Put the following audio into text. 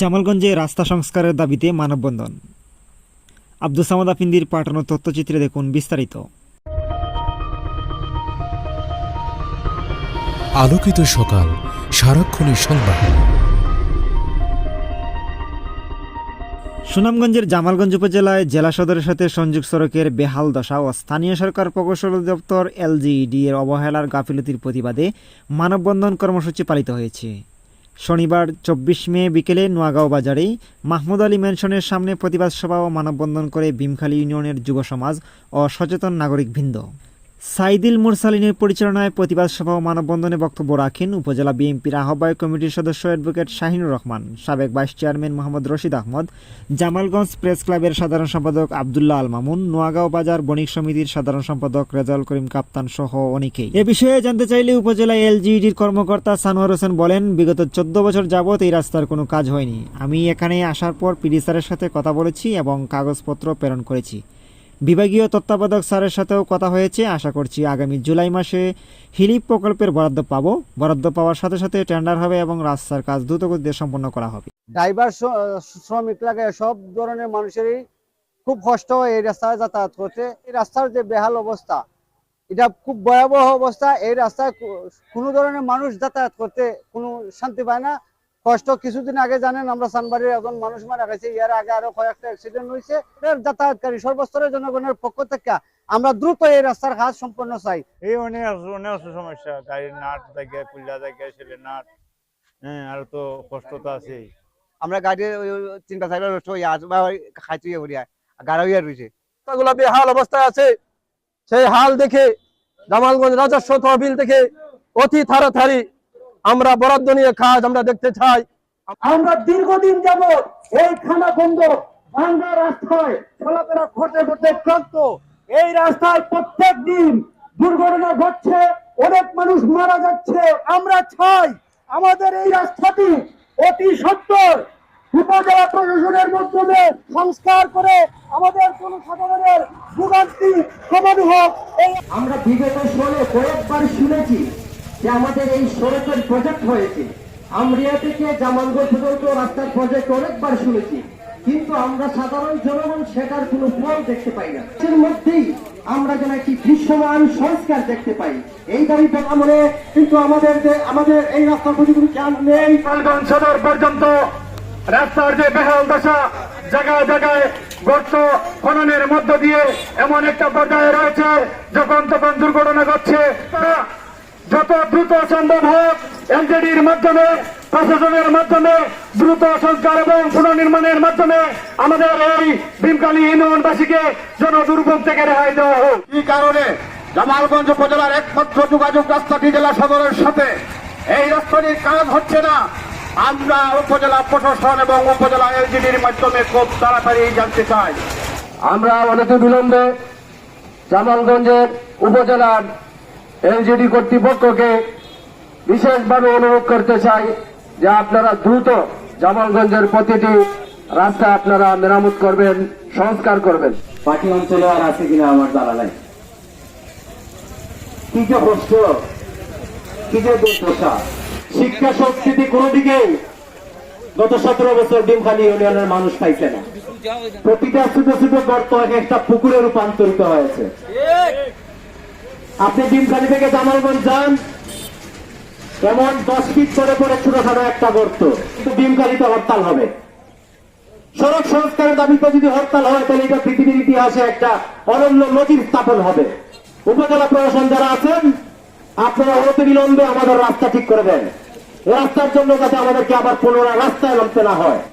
জামালগঞ্জে রাস্তা সংস্কারের দাবিতে মানববন্ধন। আব্দুল সামাদ আফিন্দির পাঠানো তথ্যচিত্রে দেখুন বিস্তারিত। আলোকিত সকাল সারাক্ষণের সংবাদ। সুনামগঞ্জের জামালগঞ্জ উপজেলায় জেলা সদরের সাথে সংযোগ সড়কের বেহাল দশা ও স্থানীয় সরকার প্রকৌশল দপ্তর এলজিইডি এর অবহেলার গাফিলতির প্রতিবাদে মানববন্ধন কর্মসূচি পালিত হয়েছে। শনিবার চব্বিশ মে বিকেলে নোয়াগাঁও বাজারে মাহমুদ আলী ম্যানশনের সামনে প্রতিবাদ সভা ও মানববন্ধন করে ভীমখালী ইউনিয়নের যুব সমাজ ও সচেতন নাগরিক বৃন্দ। সাইদিল মুরসালিনের পরিচালনায় প্রতিবাদ সভা ও মানববন্ধনে বক্তব্য রাখেন উপজেলা বিএনপির আহ্বায়ক কমিটির সদস্য অ্যাডভোকেট শাহিনুর রহমান, সাবেক vice chairman Mohammad Rashid Ahmad, Jamalganj press ক্লাবের সাধারণ সম্পাদক আবদুল্লাহ আল মামুন, নোয়াগাঁও বাজার বণিক সমিতির সাধারণ সম্পাদক রেজাউল করিম কাপ্তান সহ অনেকেই। এ বিষয়ে জানতে চাইলে উপজেলা এলজিইডির কর্মকর্তা সানোয়ার হোসেন বলেন, বিগত চোদ্দ বছর যাবৎ এই রাস্তার কোনো কাজ হয়নি। আমি এখানে আসার পর পিডি স্যারের সাথে কথা বলেছি এবং কাগজপত্র প্রেরণ করেছি। বিভাগীয় তত্ত্বাবধায়ক স্যারের সাথেও কথা হয়েছে। আশা করছি আগামী জুলাই মাসে হিলিপ প্রকল্পের বরাদ্দ পাব। বরাদ্দ পাওয়ার সাথে সাথে টেন্ডার হবে এবং রাস্তার কাজ দ্রুতগতিতে সম্পন্ন করা হবে। ড্রাইভার শ্রমিক লাগে, সব ধরনের মানুষেরই খুব কষ্ট হয় এই রাস্তায় যাতায়াত করতে। এই রাস্তার যে বেহাল অবস্থা, এটা খুব ভয়াবহ অবস্থা। এই রাস্তায় কোনো ধরনের মানুষ যাতায়াত করতে কোনো শান্তি পায় না। কষ্ট কিছুদিন আগে জানেন আমরা সানবাড়ির একজন মানুষ মারা গেছে ইয়ার আগে আরও কয়েকটা অ্যাক্সিডেন্ট হয়েছে যাতায়াতকারী সর্বস্তরের জনগণের পক্ষ থেকে আমরা দ্রুত এই রাস্তার কাজ সম্পন্ন চাই। এই অনেক অনেক সমস্যা গাড়ির নাট থাকে কুল্লা থাকে ছেলে নাট হ্যাঁ আর তো কষ্ট তো আছেই। আমরা গাড়ি চিন্তা চাইলে নষ্ট খাইতে হইয়া গাড়ি হইয়া রয়েছে। রাস্তাগুলো বেহাল অবস্থায় আছে। সেই হাল দেখে জামালগঞ্জ রাজস্ব তহবিল থেকে অতি তাড়াতাড়ি আমরা বরাদ্দ নিয়ে কাজ আমরা দেখতে চাই। আমরা দীর্ঘদিন যাবত এই খানা বন্ধ ভাঙ্গা রাস্তায় চলাফেরা ঘটে ঘটে ক্লান্ত। এই রাস্তায় প্রত্যেক দিন দুর্ঘটনা ঘটছে, অনেক মানুষ মারা যাচ্ছে। আমরা চাই আমাদের এই রাস্তাটি অতি সত্তর উপজেলা প্রশাসনের মাধ্যমে সংস্কার করে আমাদের জনসাধারণের ভোগান্তি কমানো হোক। আমরা বিগত সালে কয়েকবার শুনেছি যে আমাদের এই সড়কের প্রজেক্ট হয়েছে। আমরিয়া থেকে জামালগঞ্জ পর্যন্ত রাস্তার প্রজেক্ট অনেকবার শুনেছি। কিন্তু আমরা সাধারণ জনগণ সেটার কোনো ফল দেখতে পাই না। এর মধ্যেই আমরা যেন একটি দৃশ্যমান সংস্কার দেখতে পাই। এই দাবি আমলে কিন্তু আমাদের যে, আমাদের এই রাস্তার প্রতি কোনো নেই। সদর পর্যন্ত রাস্তার যে বেহাল দশা, জায়গায় জায়গায় গর্ত খননের মধ্য দিয়ে এমন একটা পর্যায়ে রয়েছে, যখন তখন দুর্ঘটনা ঘটছে। যত দ্রুত সম্ভব হোক এলজেডির মাধ্যমে প্রশাসনের মাধ্যমে দ্রুত সংস্কার এবং পুনর্নির্মাণের মাধ্যমে আমাদের এই ভীমকালী ইউনিয়নবাসীকে জন দুর্ভোগ থেকে রেহাই দেওয়া হোক। কি কারণে? জামালগঞ্জ উপজেলার একমাত্র যোগাযোগ রাস্তাটি জেলা সদরের সাথে। এই রাস্তাটির কাজ হচ্ছে না। আমরা উপজেলা প্রশাসন এবং উপজেলা এলজিডির মাধ্যমে খুব তাড়াতাড়ি জানতে চাই। আমরা অনেক বিলম্বে জামালগঞ্জের উপজেলার এলজিডি কর্তৃপক্ষকে বিশেষভাবে অনুরোধ করতে চাই যে আপনারা দ্রুত জামালগঞ্জের প্রতিটি রাস্তা আপনারা মেরামত করবেন, সংস্কার করবেন। পার্টি অঞ্চলে আর আছে কিনা আমার জানা নাই। কি যে কষ্ট, কি যে দুর্দশা। শিক্ষা সংস্কৃতি কোনো দিকেই গত সতেরো বছর ডিমখালি ইউনিয়নের মানুষ পাইছে না। প্রতিটা ছোট ছোট গর্ত এক একটা পুকুরে রূপান্তরিত হয়েছে। আপনি ডিমখালি থেকে জামালগঞ্জ যান। এমন দশ ফিট করে পরে ছোটখাটো একটা গর্ত। কিন্তু ডিমখালিতে হরতাল হবে। সড়ক সংস্কারের দাবিতে যদি হরতাল হয়, তাহলে এটা পৃথিবীর ইতিহাসে একটা অনন্য নজির স্থাপন হবে। উপজেলা প্রশাসন যারা আছেন, আপনারা অতি বিলম্বে আমাদের রাস্তা ঠিক করে দেন। রাস্তার জন্য যাতে আমাদেরকে আবার পুনরায় রাস্তায় নামতে না হয়।